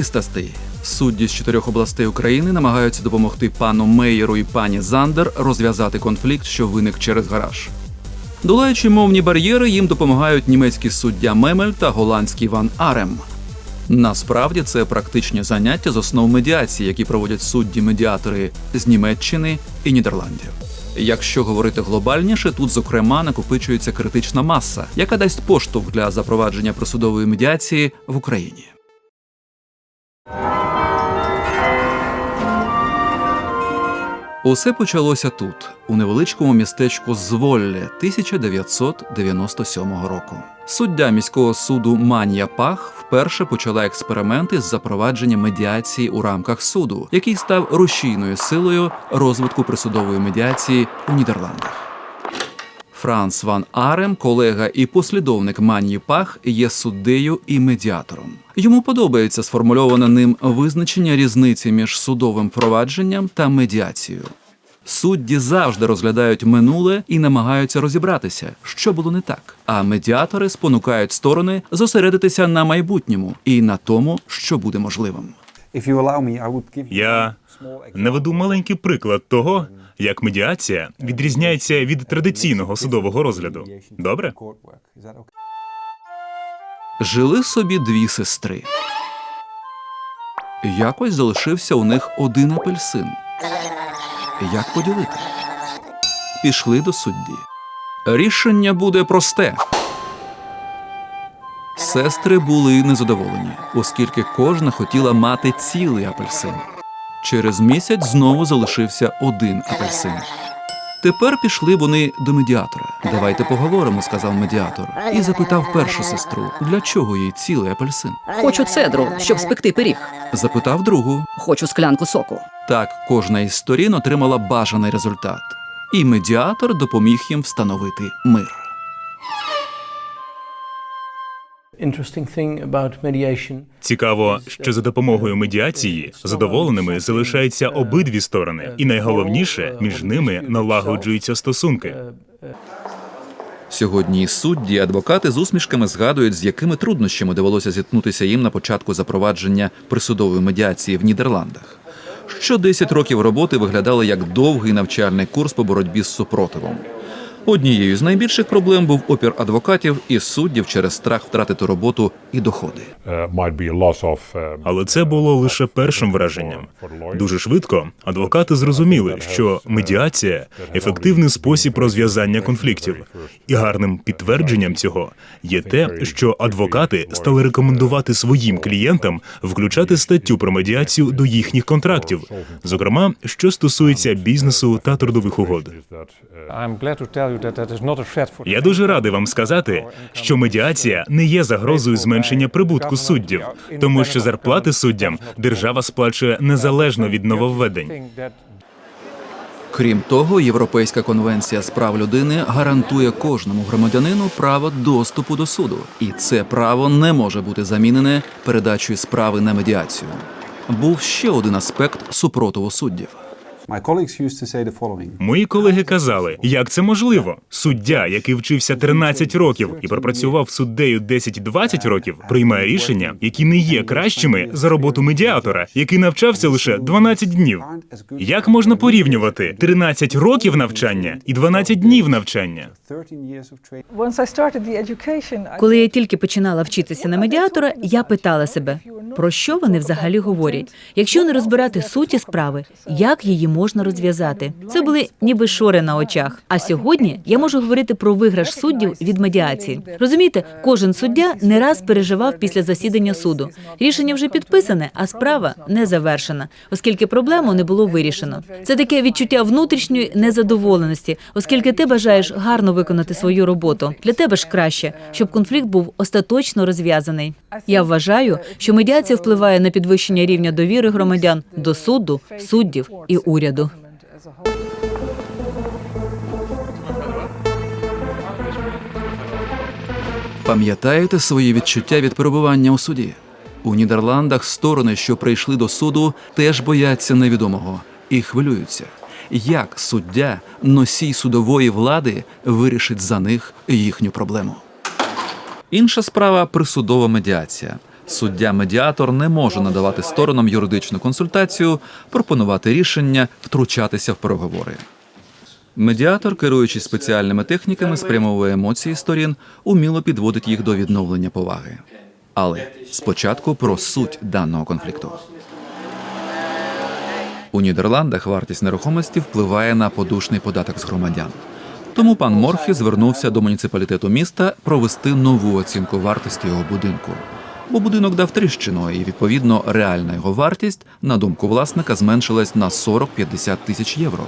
Напруга. Судді з чотирьох областей України намагаються допомогти пану Мейєру і пані Зандер розв'язати конфлікт, що виник через гараж. Долаючи мовні бар'єри, їм допомагають німецький суддя Мемель та голландський Ван Арем. Насправді це практичні заняття з основ медіації, які проводять судді-медіатори з Німеччини і Нідерландів. Якщо говорити глобальніше, тут зокрема накопичується критична маса, яка дасть поштовх для запровадження присудової медіації в Україні. Усе почалося тут, у невеличкому містечку Зволле 1997 року. Суддя міського суду Манія Пах вперше почала експерименти з запровадження медіації у рамках суду, який став рушійною силою розвитку присудової медіації у Нідерландах. Франц Ван Арем, колега і послідовник Манії Пах, є суддею і медіатором. Йому подобається сформульоване ним визначення різниці між судовим провадженням та медіацією. Судді завжди розглядають минуле і намагаються розібратися, що було не так. А медіатори спонукають сторони зосередитися на майбутньому і на тому, що буде можливим. Я наведу маленький приклад того, як медіація відрізняється від традиційного судового розгляду. Добре? Жили собі дві сестри. Якось залишився у них один апельсин. Як поділити? Пішли до судді. Рішення буде просте. Сестри були незадоволені, оскільки кожна хотіла мати цілий апельсин. Через місяць знову залишився один апельсин. Тепер пішли вони до медіатора. Давайте поговоримо, сказав медіатор, і запитав першу сестру, для чого їй цілий апельсин. Хочу цедру, щоб спекти пиріг. Запитав другу. Хочу склянку соку. Так кожна із сторін отримала бажаний результат, і медіатор допоміг їм встановити мир. Цікаво, що за допомогою медіації задоволеними залишаються обидві сторони, і найголовніше між ними налагоджуються стосунки. Сьогодні судді, адвокати з усмішками згадують, з якими труднощами довелося зіткнутися їм на початку запровадження присудової медіації в Нідерландах. Що 10 років роботи виглядали як довгий навчальний курс по боротьбі з супротивом. Однією з найбільших проблем був опір адвокатів і суддів через страх втратити роботу і доходи. of uh, Але це було лише першим враженням. Дуже швидко адвокати зрозуміли, що медіація ефективний спосіб розв'язання конфліктів, і гарним підтвердженням цього є те, що адвокати стали рекомендувати своїм клієнтам включати статтю про медіацію до їхніх контрактів, зокрема, що стосується бізнесу та трудових угод. Я дуже радий вам сказати, що медіація не є загрозою зменшення прибутку суддів, тому що зарплати суддям держава сплачує незалежно від нововведень. Крім того, Європейська конвенція з прав людини гарантує кожному громадянину право доступу до суду, і це право не може бути замінене передачею справи на медіацію. Був ще один аспект супротиву суддів. My colleagues used to say the following. Мої колеги казали, як це можливо? Суддя, який вчився 13 років і пропрацював суддею 10-20 років, приймає рішення, які не є кращими за роботу медіатора, який навчався лише 12 днів. Як можна порівнювати 13 років навчання і 12 днів навчання? 13 years of training. Once I started the education, I Коли я тільки починала вчитися на медіатора, я питала себе, про що вони взагалі говорять, якщо не розбирати суті справи, як її можна розв'язати. Це були ніби шори на очах. А сьогодні я можу говорити про виграш суддів від медіації. Розумієте, кожен суддя не раз переживав після засідання суду. Рішення вже підписане, а справа не завершена, оскільки проблему не було вирішено. Це таке відчуття внутрішньої незадоволеності, оскільки ти бажаєш гарно виконати свою роботу. Для тебе ж краще, щоб конфлікт був остаточно розв'язаний. Я вважаю, що медіація впливає на підвищення рівня довіри громадян до суду, суддів і уряду. Whole. Пам'ятаєте свої відчуття від перебування у суді? У Нідерландах сторони, що прийшли до суду, теж бояться невідомого і хвилюються. Як суддя, носій судової влади, вирішить за них їхню проблему? Інша справа присудова медіація. Суддя-медіатор не може надавати сторонам юридичну консультацію, пропонувати рішення, втручатися в переговори. Медіатор, керуючись спеціальними техніками, спрямовує емоції сторін, уміло підводить їх до відновлення поваги. Але спочатку про суть даного конфлікту. У Нідерландах вартість нерухомості впливає на подушний податок з громадян. Тому пан Морхі звернувся до муніципалітету міста провести нову оцінку вартості його будинку. Бо будинок дав тріщину, і відповідно реальна його вартість, на думку власника, зменшилась на 40-50 тисяч євро.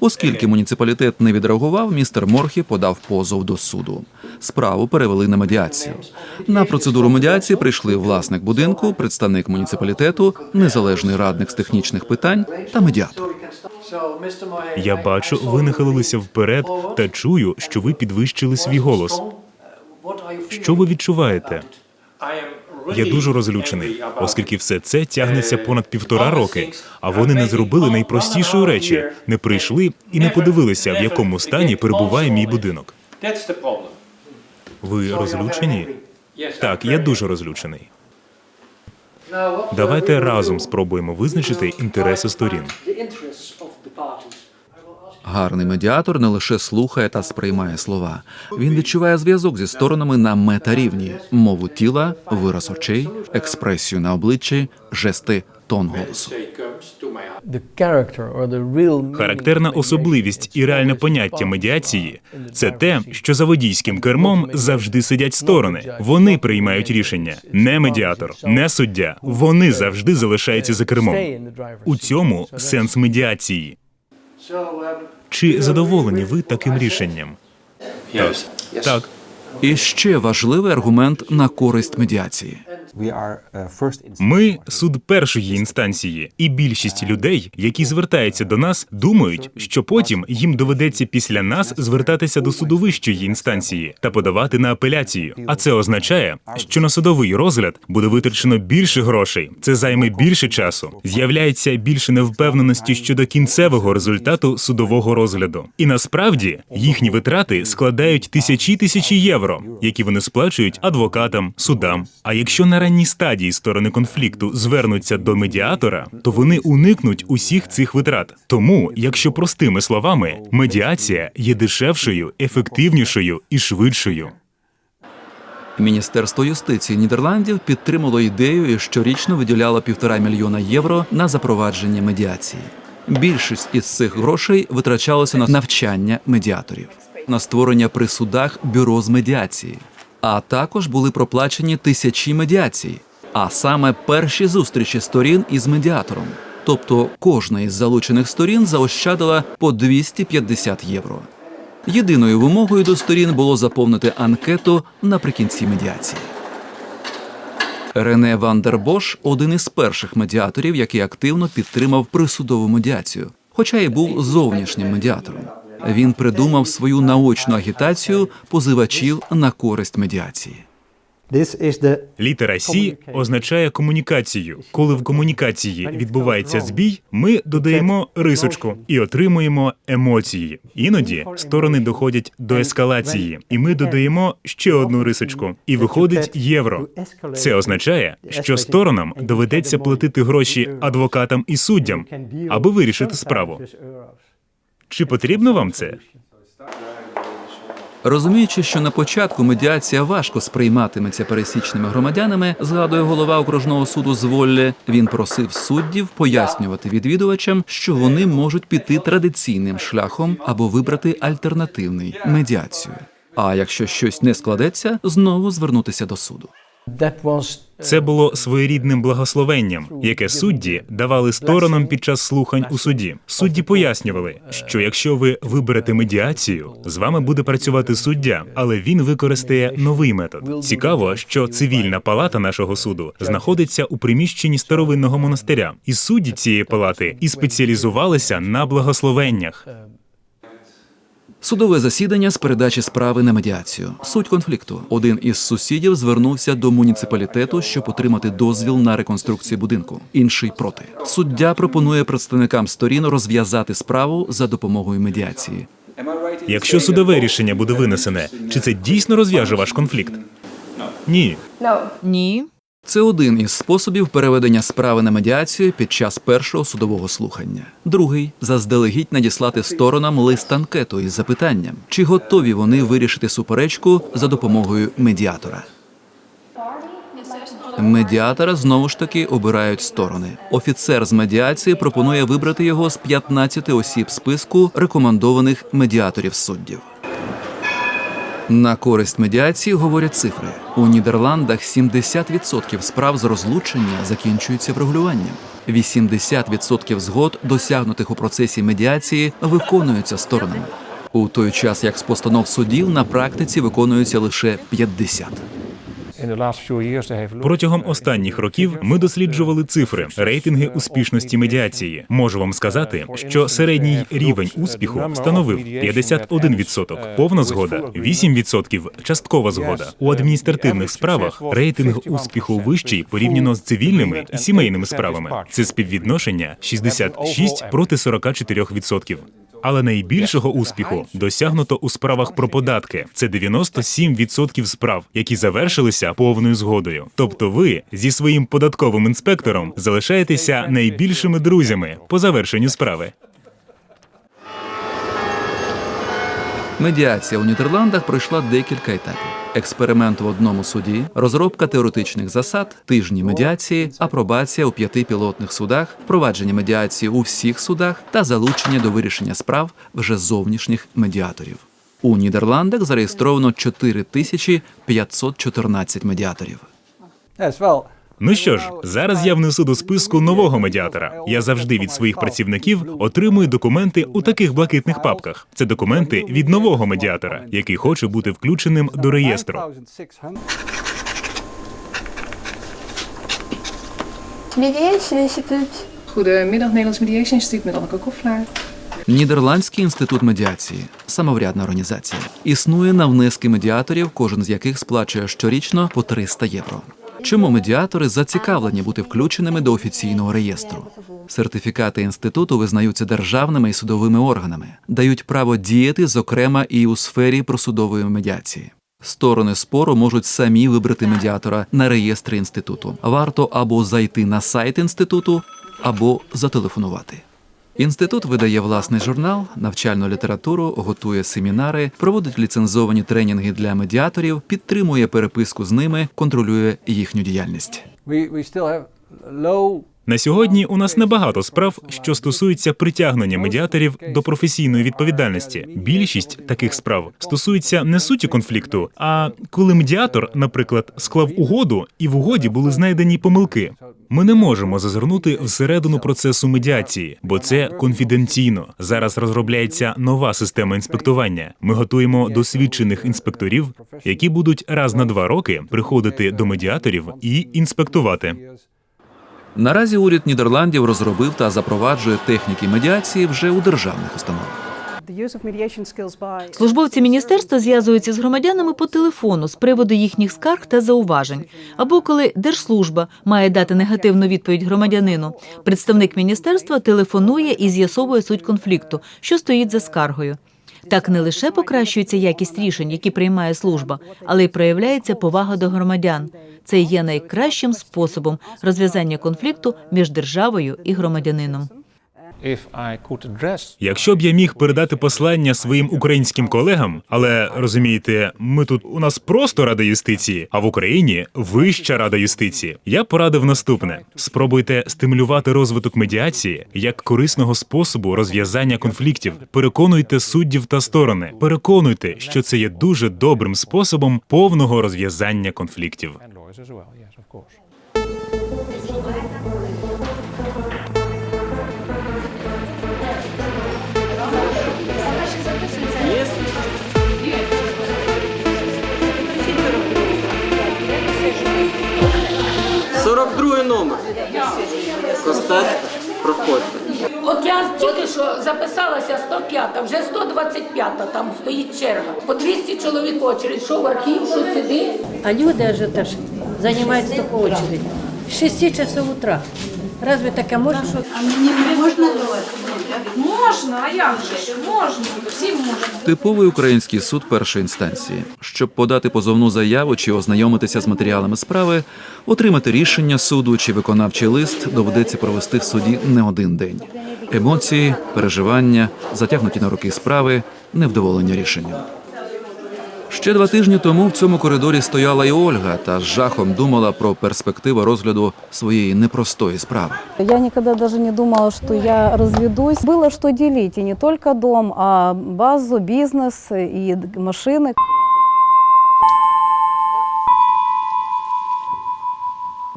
Оскільки муніципалітет не відреагував, містер Морхі подав позов до суду. Справу перевели на медіацію. На процедуру медіації прийшли власник будинку, представник муніципалітету, незалежний радник з технічних питань та медіатор. Я бачу, ви нахилилися вперед та чую, що ви підвищили свій голос. Що ви відчуваєте? Я дуже розлючений, оскільки все це тягнеться понад півтора роки, а вони не зробили найпростішої речі, не прийшли і не подивилися, в якому стані перебуває мій будинок. Ви розлючені? Так, я дуже розлючений. Давайте разом спробуємо визначити інтереси сторін. Гарний медіатор не лише слухає та сприймає слова. Він відчуває зв'язок зі сторонами на метарівні: мову тіла, вираз очей, експресію на обличчі, жести, тон голосу. Характерна особливість і реальне поняття медіації це те, що за водійським кермом завжди сидять сторони. Вони приймають рішення, не медіатор, не суддя. Вони завжди залишаються за кермом. У цьому сенс медіації. Чи задоволені ви таким рішенням? Так. Так. І ще важливий аргумент на користь медіації. Uh, Ми суд першої інстанції, і більшість людей, які звертаються до нас, думають, що потім їм доведеться після нас звертатися до суду вищої інстанції та подавати на апеляцію. А це означає, що на судовий розгляд буде витрачено більше грошей. Це займе більше часу. З'являється більше невпевненості щодо кінцевого результату судового розгляду. І насправді їхні витрати складають тисячі тисячі євро, які вони сплачують адвокатам, судам. А якщо на ранній стадії сторони конфлікту звернуться до медіатора, то вони уникнуть усіх цих витрат. Тому, якщо простими словами, медіація є дешевшою, ефективнішою і швидшою. Міністерство юстиції Нідерландів підтримало ідею і щорічно виділяло півтора мільйона євро на запровадження медіації. Більшість із цих грошей витрачалося на навчання медіаторів, на створення при судах бюро з медіації, а також були проплачені тисячі медіацій, а саме перші зустрічі сторін із медіатором. Тобто кожна із залучених сторін заощадила по 250 євро. Єдиною вимогою до сторін було заповнити анкету наприкінці медіації. Рене Вандербош один із перших медіаторів, який активно підтримав присудову медіацію, хоча й був зовнішнім медіатором. Він придумав свою наочну агітацію позивачів на користь медіації. Літера Сі означає комунікацію. Коли в комунікації відбувається збій, ми додаємо рисочку і отримуємо емоції. Іноді сторони доходять до ескалації, і ми додаємо ще одну рисочку, і виходить євро. Це означає, що сторонам доведеться платити гроші адвокатам і суддям, аби вирішити справу. Чи потрібно вам це? Розуміючи, що на початку медіація важко сприйматиметься пересічними громадянами, згадує голова окружного суду з він просив суддів пояснювати відвідувачам, що вони можуть піти традиційним шляхом або вибрати альтернативний медіацію. А якщо щось не складеться, знову звернутися до суду. Це було своєрідним благословенням, яке судді давали сторонам під час слухань у суді. Судді пояснювали, що якщо ви виберете медіацію, з вами буде працювати суддя, але він використає новий метод. Цікаво, що цивільна палата нашого суду знаходиться у приміщенні старовинного монастиря, і судді цієї палати і спеціалізувалися на благословеннях. Судове засідання з передачі справи на медіацію. Суть конфлікту. Один із сусідів звернувся до муніципалітету, щоб отримати дозвіл на реконструкцію будинку. Інший проти. Суддя пропонує представникам сторін розв'язати справу за допомогою медіації. Якщо судове рішення буде винесене, чи це дійсно розв'яже ваш конфлікт? Ні. Ні. Це один із способів переведення справи на медіацію під час першого судового слухання. Другий заздалегідь надіслати сторонам лист анкету із запитанням, чи готові вони вирішити суперечку за допомогою медіатора. Медіатора знову ж таки обирають сторони. Офіцер з медіації пропонує вибрати його з 15 осіб списку рекомендованих медіаторів суддів. На користь медіації говорять цифри. У Нідерландах 70% справ з розлучення закінчуються врегулюванням. 80% згод, досягнутих у процесі медіації, виконуються сторонами. У той час як з постанов судів на практиці виконуються лише 50. Протягом останніх років ми досліджували цифри, рейтинги успішності медіації. Можу вам сказати, що середній рівень успіху становив 51%, повна згода, 8% часткова згода. У адміністративних справах рейтинг успіху вищий порівняно з цивільними і сімейними справами. Це співвідношення 66 проти 44%. Але найбільшого успіху досягнуто у справах про податки. Це 97% справ, які завершилися повною згодою. Тобто, ви зі своїм податковим інспектором залишаєтеся найбільшими друзями по завершенню справи. Медіація у Нідерландах пройшла декілька етапів: експеримент в одному суді, розробка теоретичних засад, тижні медіації, апробація у п'яти пілотних судах, впровадження медіації у всіх судах та залучення до вирішення справ вже зовнішніх медіаторів. У Нідерландах зареєстровано 4514 медіаторів. Ну що ж, зараз я внесу до списку нового медіатора. Я завжди від своїх працівників отримую документи у таких блакитних папках. Це документи від нового медіатора, який хоче бути включеним до реєстру. 9,600. Mediation Instituut. Goedemiddag, Nederlands Mediation Instituut met Anneke Koffelaar. Нідерландський інститут медіації самоврядна організація. Існує на внески медіаторів, кожен з яких сплачує щорічно по 300 євро. Чому медіатори зацікавлені бути включеними до офіційного реєстру? Сертифікати інституту визнаються державними і судовими органами, дають право діяти, зокрема і у сфері просудової медіації. Сторони спору можуть самі вибрати медіатора на реєстрі інституту. Варто або зайти на сайт інституту, або зателефонувати. Інститут видає власний журнал, навчальну літературу, готує семінари, проводить ліцензовані тренінги для медіаторів, підтримує переписку з ними, контролює їхню діяльність. We, we still have low На сьогодні у нас небагато справ, що стосуються притягнення медіаторів до професійної відповідальності. Більшість таких справ стосується не суті конфлікту, а коли медіатор, наприклад, склав угоду, і в угоді були знайдені помилки. Ми не можемо зазирнути всередину процесу медіації, бо це конфіденційно. Зараз розробляється нова система інспектування. Ми готуємо досвідчених інспекторів, які будуть раз на два роки приходити до медіаторів і інспектувати. Наразі уряд Нідерландів розробив та запроваджує техніки медіації вже у державних установах. Службовці міністерства зв'язуються з громадянами по телефону з приводу їхніх скарг та зауважень. Або коли держслужба має дати негативну відповідь громадянину, представник міністерства телефонує і з'ясовує суть конфлікту, що стоїть за скаргою. Так не лише покращується якість рішень, які приймає служба, але й проявляється повага до громадян. Це є найкращим способом розв'язання конфлікту між державою і громадянином. Якщо б я міг передати послання своїм українським колегам, але розумієте, ми тут у нас просто рада юстиції, а в Україні вища рада юстиції. Я порадив наступне: спробуйте стимулювати розвиток медіації як корисного способу розв'язання конфліктів. Переконуйте суддів та сторони. Переконуйте, що це є дуже добрим способом повного розв'язання конфліктів. And lawyers as well. Yes, of course. номер. Костець, проходьте. От я тільки що записалася 105, вже 125 там стоїть черга. По 200 чоловік очередь, що в архів, що сюди. А люди вже теж займаються только очередь. С 6 часов утра. Разве таке можно? А мені можна давати? Можна, а як же? Можна, всі можна. Типовий український суд першої інстанції. Щоб подати позовну заяву чи ознайомитися з матеріалами справи, отримати рішення суду чи виконавчий лист доведеться провести в суді не один день. Емоції, переживання, затягнуті на руки справи, невдоволення рішенням. Ще два тижні тому в цьому коридорі стояла і Ольга та з жахом думала про перспективу розгляду своєї непростої справи. Я ніколи даже не думала, що я розвідусь. Було що ділити, і не только дом, а базу, бізнес і машины.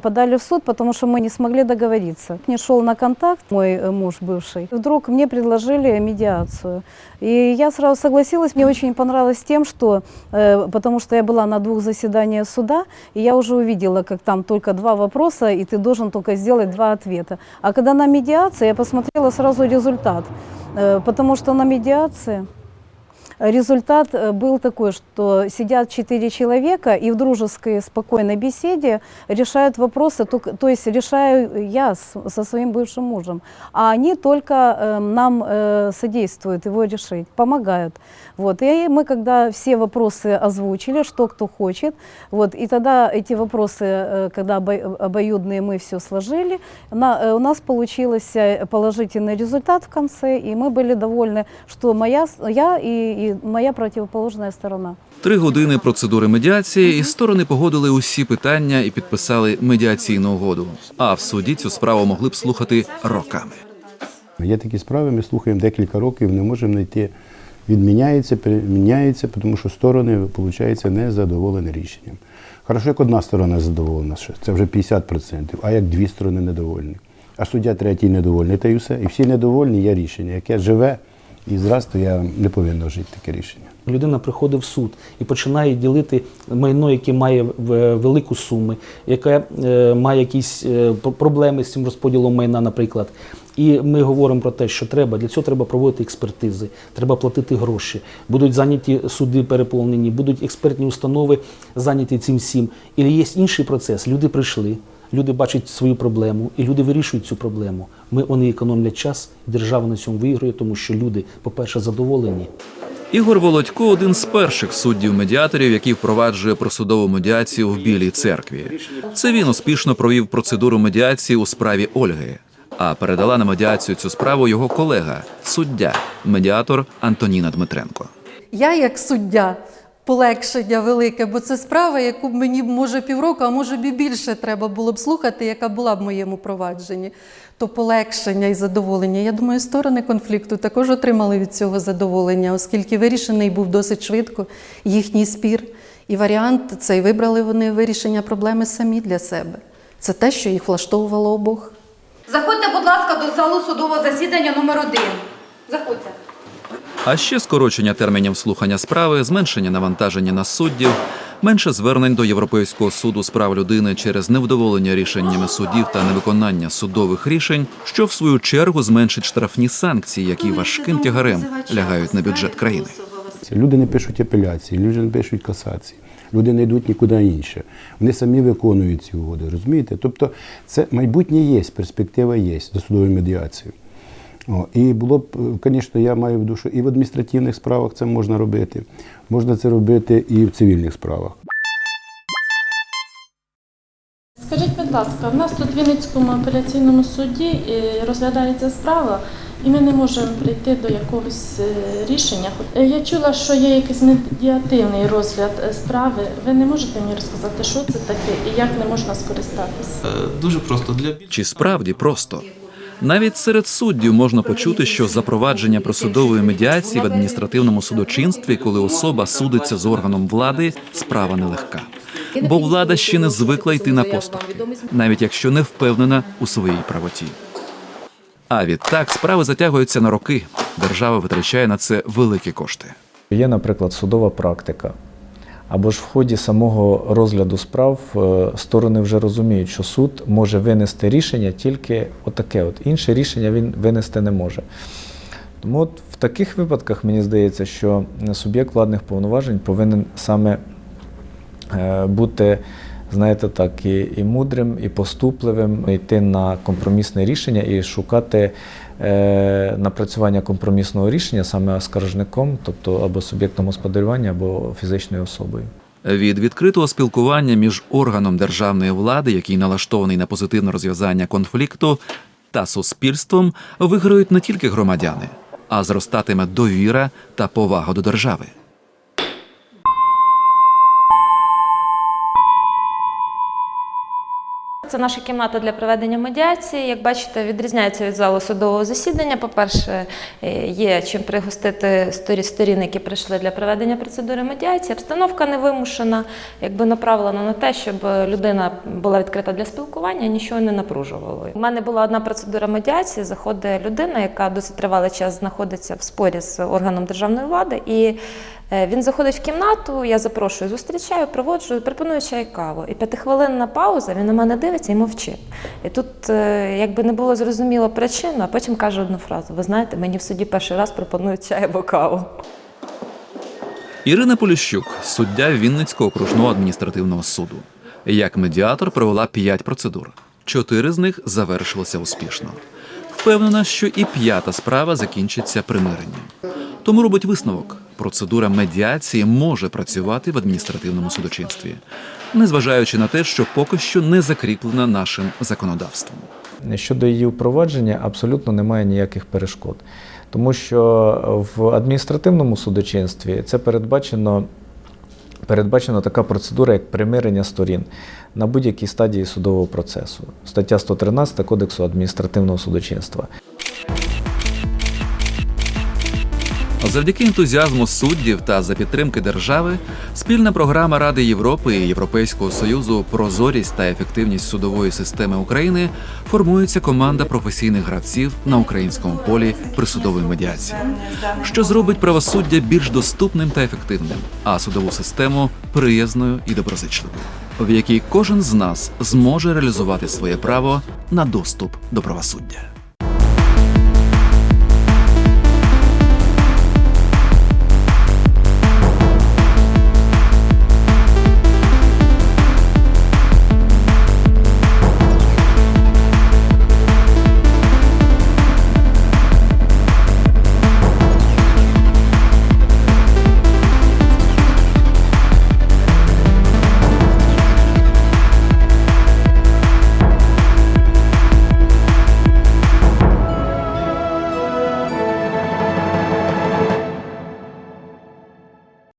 Подали в суд, потому что мы не смогли договориться. Не шел на контакт мой э, муж бывший. Вдруг мне предложили медиацию. И я сразу согласилась. Мне очень понравилось тем, что, э, потому что я была на двух заседаниях суда, и я уже увидела, как там только два вопроса, и ты должен только сделать два ответа. А когда на медиации, я посмотрела сразу результат. Э, потому что на медиации Результат э, был такой, что сидят четыре человека и в дружеской, спокойной беседе решают вопросы, только- то есть решаю я с- со своим бывшим мужем, а они только э, нам э, содействуют его решить, помогают. Вот. И мы, когда все вопросы озвучили, что кто хочет, вот, и тогда эти вопросы, э, когда обо- обоюдные мы все сложили, на- э, у нас получился положительный результат в конце, и мы были довольны, что моя, я и, и моя противоположная сторона. Три години процедури медіації, і сторони погодили усі питання і підписали медіаційну угоду. А в суді цю справу могли б слухати роками. Є такі справи, ми слухаємо декілька років, не можемо знайти. Відміняється, переміняється, тому що сторони, виходить, не задоволені рішенням. Хорошо, як одна сторона задоволена, що це вже 50%, а як дві сторони недовольні. А суддя третій недовольний, та й все. І всі недовольні, є рішення, яке живе, і зразу я не повинен жити таке рішення. Людина приходить в суд і починає ділити майно, яке має велику суму, яке е, має якісь е, проблеми з цим розподілом майна, наприклад. І ми говоримо про те, що треба для цього треба проводити експертизи, треба платити гроші. Будуть зайняті суди переповнені, будуть експертні установи зайняті цим всім. І є інший процес. Люди прийшли, люди бачать свою проблему, і люди вирішують цю проблему. Ми вони економлять час, і держава на цьому виграє, тому що люди, по-перше, задоволені. Ігор Володько один з перших суддів-медіаторів, який впроваджує просудову медіацію в Білій церкві. Це він успішно провів процедуру медіації у справі Ольги. А передала на медіацію цю справу його колега, суддя, медіатор Антоніна Дмитренко. Я як суддя полегшення велике, бо це справа, яку б мені може півроку, а може б і більше треба було б слухати, яка була в моєму провадженні. То полегшення і задоволення. Я думаю, сторони конфлікту також отримали від цього задоволення, оскільки вирішений був досить швидко їхній спір. І варіант цей вибрали вони вирішення проблеми самі для себе. Це те, що їх влаштовувало обох. Заходьте, будь ласка, до залу судового засідання номер один. Заходьте. А ще скорочення термінів слухання справи, зменшення навантаження на суддів, менше звернень до Європейського суду з прав людини через невдоволення рішеннями судів та невиконання судових рішень, що в свою чергу зменшить штрафні санкції, які важким тягарем лягають на бюджет країни. Люди не пишуть апеляції, люди не пишуть касації, люди не йдуть нікуди інше. Вони самі виконують ці угоди, розумієте? Тобто це майбутнє є, перспектива є до судової медіації. О, і було б, е, звісно, я маю в душу, і в адміністративних справах це можна робити. Можна це робити і в цивільних справах. Скажіть, будь ласка, в нас тут в Вінницькому апеляційному суді е, розглядається справа, і ми не можемо прийти до якогось е, рішення. Е, Я чула, що є якийсь медіативний розгляд е, справи. Ви не можете мені розказати, що це таке і як не можна скористатися? Дуже просто для чи справді просто. Навіть серед суддів можна почути, що запровадження просудової медіації в адміністративному судочинстві, коли особа судиться з органом влади, справа нелегка. Бо влада ще не звикла йти на поступки, навіть якщо не впевнена у своїй правоті. А відтак справи затягуються на роки. Держава витрачає на це великі кошти. Є, наприклад, судова практика. Або ж в ході самого розгляду справ е, сторони вже розуміють, що суд може винести рішення тільки отаке. От інше рішення він винести не може. Тому от в таких випадках мені здається, що суб'єкт владних повноважень повинен саме е, бути, знаєте, так, і, і мудрим, і поступливим, йти на компромісне рішення і шукати е, напрацювання компромісного рішення саме скаржником, тобто або суб'єктом господарювання, або фізичною особою. Від відкритого спілкування між органом державної влади, який налаштований на позитивне розв'язання конфлікту, та суспільством виграють не тільки громадяни, а зростатиме довіра та повага до держави. Це наша кімната для проведення медіації. Як бачите, відрізняється від залу судового засідання. По-перше, е, є чим пригостити сторі- сторін, які прийшли для проведення процедури медіації. Обстановка невимушена, якби направлена на те, щоб людина була відкрита для спілкування, нічого не напружувало. У мене була одна процедура медіації. Заходить людина, яка досить тривалий час знаходиться в спорі з органом державної влади. І Він заходить в кімнату, я запрошую, зустрічаю, проводжу, пропоную чай каву. І п'ятихвилинна пауза, він на мене дивиться і мовчить. І тут е, якби не було зрозуміло причину, а потім каже одну фразу: ви знаєте, мені в суді перший раз пропонують чай або каву. Ірина Поліщук, суддя Вінницького окружного адміністративного суду. Як медіатор провела п'ять процедур. Чотири з них завершилися успішно. Впевнена, що і п'ята справа закінчиться примиренням. Тому робить висновок: процедура медіації може працювати в адміністративному судочинстві, незважаючи на те, що поки що не закріплена нашим законодавством. Щодо її впровадження, абсолютно немає ніяких перешкод, тому що в адміністративному судочинстві це передбачено. Передбачена така процедура, як примирення сторін на будь-якій стадії судового процесу. Стаття 113 Кодексу адміністративного судочинства. Завдяки ентузіазму суддів та за підтримки держави, спільна програма Ради Європи і Європейського союзу Прозорість та ефективність судової системи України формується команда професійних гравців на українському полі присудової медіації, що зробить правосуддя більш доступним та ефективним, а судову систему приязною і доброзичливою, в якій кожен з нас зможе реалізувати своє право на доступ до правосуддя.